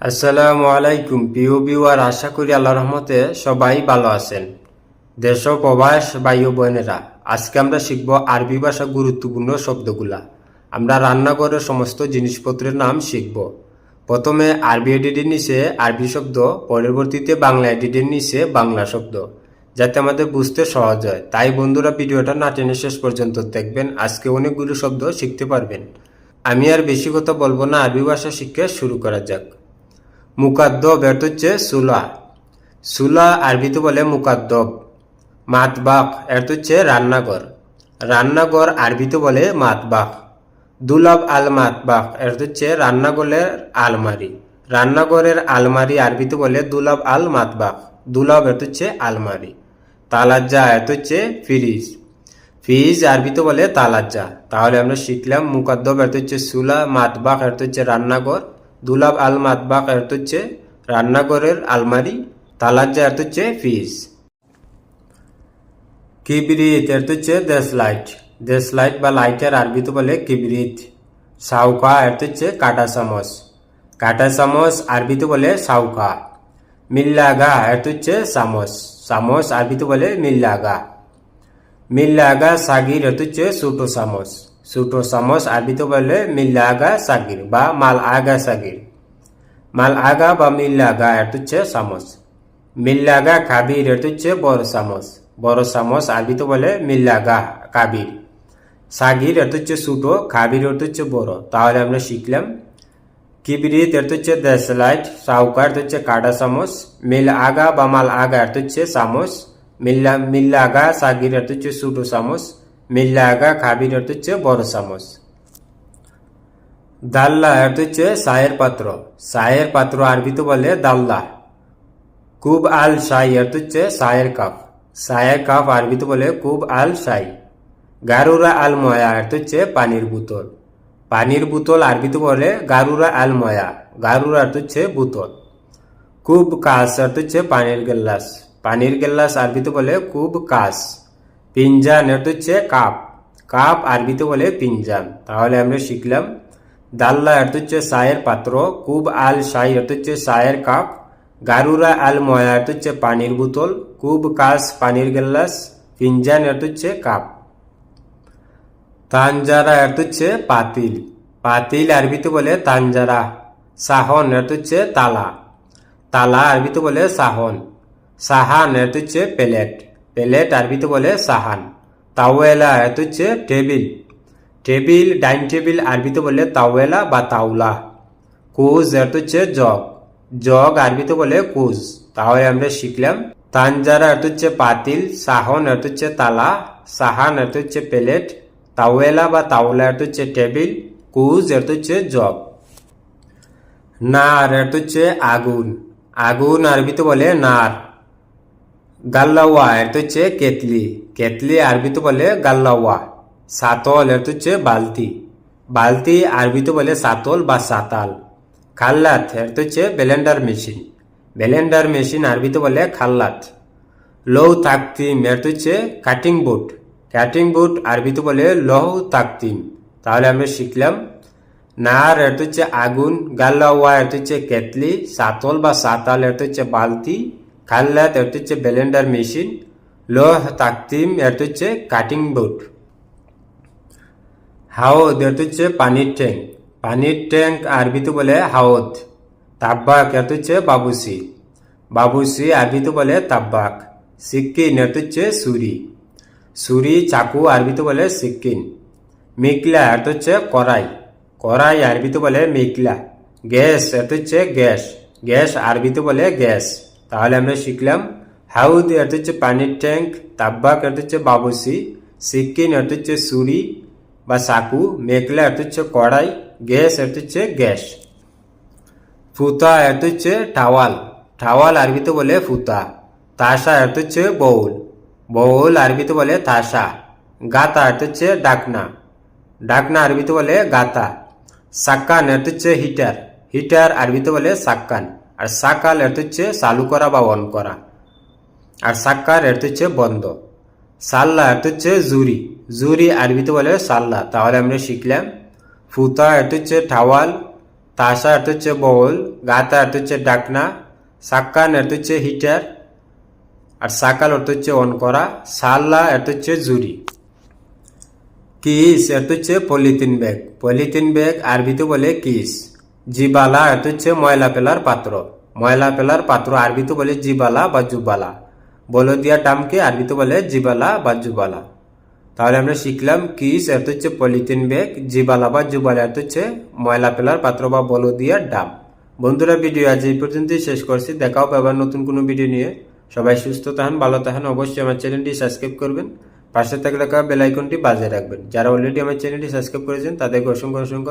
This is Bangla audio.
আসসালামু আলাইকুম, প্রিয় বিওয়ার আশা করি আল্লাহ রহমতে সবাই ভালো আছেন। দেশ প্রবাস ও বোনেরা আজকে আমরা শিখব আরবি ভাষা গুরুত্বপূর্ণ শব্দগুলা। আমরা রান্নাঘরের সমস্ত জিনিসপত্রের নাম শিখব। প্রথমে আরবি এডিটের নিচে আরবি শব্দ, পরবর্তীতে বাংলা এডিটের নিচে বাংলা শব্দ, যাতে আমাদের বুঝতে সহজ হয়। তাই বন্ধুরা, ভিডিওটা না টেনে শেষ পর্যন্ত দেখবেন, আজকে অনেকগুলো শব্দ শিখতে পারবেন। আমি আর বেশি কথা বলব না, আরবি ভাষা শিক্ষা শুরু করা যাক। মুকাদ্দব এর হচ্ছে সুলা। সুলা আরবিতে বলে মুকাদ্দব। মাতবাক এর হচ্ছে রান্নাঘর। রান্নাঘর আরবিতে বলে মাতবাক। দুলাব আল মাতবাক এর হচ্ছে রান্নাঘরের আলমারি। রান্নাঘরের আলমারি আরবিতে বলে দুলাব আল মাতবাক। দুলাব এর হচ্ছে আলমারি। তালাজ্জা এর হচ্ছে ফ্রিজ। ফ্রিজ আরবিতে বলে তালাজ্জা। তাহলে আমরা শিখলাম মুকাদ্দব এর হচ্ছে সুলা, মাতবাক এর হচ্ছে রান্নাঘর। দুলাব আল মাতবাক এর হচ্ছে রান্নাঘরের আলমারি তালাজ্জা এর হচ্ছে ফ্রিজ। কিবরিত এর হচ্ছে দেশ লাইট দেশ লাইট বা লাইটের আরবিতে বলে কিবরিত। সাউকা এর হচ্ছে কাটা চামচ। কাটা চামচ আরবিতে বলে সাউকা মিল্লাগা এর হচ্ছে চামচ। চামচ আরবিতে বলে মিল্লাগা। মিল্লাগা সাগির এর হচ্ছে ছোটো চামচ। ছোটো চামচ আরবিতে বলে মিল্লাগা সাগির বা মাল আগা সাগির মাল আগা বা মিল্লাগা এর হচ্ছে চামচ। মিল্লাগা কাবির এর হচ্ছে বড় চামচ। বড় চামচ আরবিতে বলে মিল্লাগা কাবির সাগির এর হচ্ছে ছোটো কাবির এর হচ্ছে বড় তাহলে আমরা শিখলাম। কিবরিত এর হচ্ছে দেশলাইট সাউকার হচ্ছে কাটা চামচ। মিল আগা বা মাল আগা এর হচ্ছে চামচ। মিল্লা মিল্লা আগা সাগির এর হচ্ছে ছোটো চামচ। মিল্লা আগা খাবির এর হচ্ছে বড় চামচ। দাল্লা এর হচ্ছে সায়ের পাত্র। সায়ের পাত্র আরবিতে বলে দাল্লা। কুব আল সাই এর হচ্ছে সায়ের কাপ। সায়ের কাপ আরবিতে বলে কুব আল সাই গারুরা আল ময়া এর হচ্ছে পানির বোতল। পানির বোতল আরবিতে বলে গারুরা আল ময়া। গারুরা এর হচ্ছে বোতল। কুব কাস এর হচ্ছে পানির গেল্লাস। পানির গেল্লাস আরবিতে বলে কুব কাস। পিঞ্জান এর হচ্ছে কাপ। কাপ আরবিতে বলে পিঞ্জান তাহলে আমরা শিখলাম, দাল্লা এর হচ্ছে চায়ের পাত্র, কুব আল শাই এর হচ্ছে চায়ের কাপ, গারুরা আল ময়া এর হচ্ছে পানির বোতল, কুব কাস পানির গেল্লাস পিঞ্জান এর হচ্ছে কাপ। তানজারা এর হচ্ছে পাতিল। পাতিল আরবিতে বলে তানজারা, সাহন এর হচ্ছে তালা। তালা আরবিতে বলে সাহন। সাহান এর হচ্ছে প্লেট। প্লেট আরবিতে বলে সাহান। তাওয়েলা এর হচ্ছে টেবিল। টেবিল, ডাইনিং টেবিল আরবিতে বলে তাওয়েলা বা তাওলা। কুজ এর হচ্ছে জগ। জগ আরবিতে বলে কুজ। তাহলে আমরা শিখলাম, তানজারা এর হচ্ছে পাতিল, সাহন এর হচ্ছে তালা, সাহান এর হচ্ছে প্লেট, তাওয়েলা বা তাওলা এর হচ্ছে টেবিল, কুজ এর হচ্ছে জগ। নার এর হচ্ছে আগুন। আগুন আরবিতে বলে নার। গাল্লাওয়া এর হচ্ছে কেতলি। কেতলি আরবিতে বলে গাল্লাওয়া। সাতল এর হচ্ছে বালতি। বালতি আরবিতে বলে সাতল বা সাতাল। খাল্লাত এর হচ্ছে ব্লেন্ডার মেশিন। ব্লেন্ডার মেশিন আরবিতে বলে খাল্লাত। লৌ তাকতিম এর হচ্ছে কাটিং বোর্ড কাটিং বোর্ড আরবিতে বলে লৌ তাকতিম। তাহলে আমরা শিখলাম। নার এর হচ্ছে আগুন। গাল্লাওয়া এর হচ্ছে কেতলি। সাতল বা সাতাল এর হচ্ছে বালতি। খাল্লাত এর হচ্ছে ব্লেন্ডার মেশিন লোহ, তাকতিম, এর হচ্ছে কাটিং বোর্ড হাওদ, এর হচ্ছে পানির ট্যাঙ্ক পানির ট্যাঙ্ক আরবিতে বলে হাওদ। তাব্বাক, এর হচ্ছে বাবুসি। বাবুসি আরবিতে বলে তাব্বাক। সিক্কিন এর হচ্ছে সুরি। সুরি, চাকু আরবিতে বলে সিক্কিন মিকলা, এর হচ্ছে কড়াই। কড়াই আরবিতে বলে মিকলা। গ্যাস, এর হচ্ছে গ্যাস। গ্যাস আরবিতে বলে গ্যাস। তাহলে আমরা শিখলাম হাউদ এর হচ্ছে পানির ট্যাঙ্ক তাব্বাক এর হচ্ছে বাবুসি সিক্কিন এর হচ্ছে সুরি বা চাকু মেঘলা এর হচ্ছে কড়াই, গ্যাস এর হচ্ছে গ্যাস। ফুতা এর হচ্ছে টাওয়াল টাওয়াল আরবিতে বলে ফুতা। তাসা এর হচ্ছে বউল বউল আরবিতে বলে তাসা। গাতা এর হচ্ছে ডাকনা ডাকনা আরবিতে বলে গাতা। সাক্কান এর হচ্ছে হিটার হিটার আরবিতে বলে সাক্কান। আর সাকাল এর হচ্ছে চালু করা বা অন করা আর সাক্কার এর হচ্ছে বন্ধ সাল্লা এর হচ্ছে জুরি জুরি আরবিতে বলে সাল্লা তাহলে আমরা শিখলাম ফুতা এর হচ্ছে ঠাওয়াল তাসা অর্থ হচ্ছে বউল গাতা অর্থ হচ্ছে ডাকনা সাক্কান অর্থ হচ্ছে হিটার আর সাকাল অর্থ হচ্ছে অন করা সাল্লা অর্থ হচ্ছে জুরি কিস অর্থ হচ্ছে পলিথিন ব্যাগ পলিথিন ব্যাগ আরবিতে বলে কিস জিবালা অর্থ হচ্ছে ময়লা পেলার পাত্র। ময়লা পেলার পাত্র আরবিতে বলে জিবালা বা জুবালা। বলদিয়া টামকে আরবিতে বলে জিবালা বা জুবালা। তাহলে আমরা শিখলাম কিস অর্থ হচ্ছে পলিথিন ব্যাগ, জিবালা বা জুবালা এত হচ্ছে ময়লা পেলার পাত্র বা বলদিয়া ডাম। বন্ধুরা, ভিডিও আজ এই পর্যন্তই শেষ করছি। দেখাও পাবার নতুন কোনো ভিডিও নিয়ে। সবাই সুস্থ থাকেন, ভালো থাকেন, অবশ্যই আমার চ্যানেলটি সাবস্ক্রাইব করবেন। পাশে থাকলে বেল আইকনটি রাখবেন। যারা অলরেডি আমার চ্যানেলটি সাবস্ক্রাইব করেছেন, তাদেরকে অসংখ্য অসংখ্য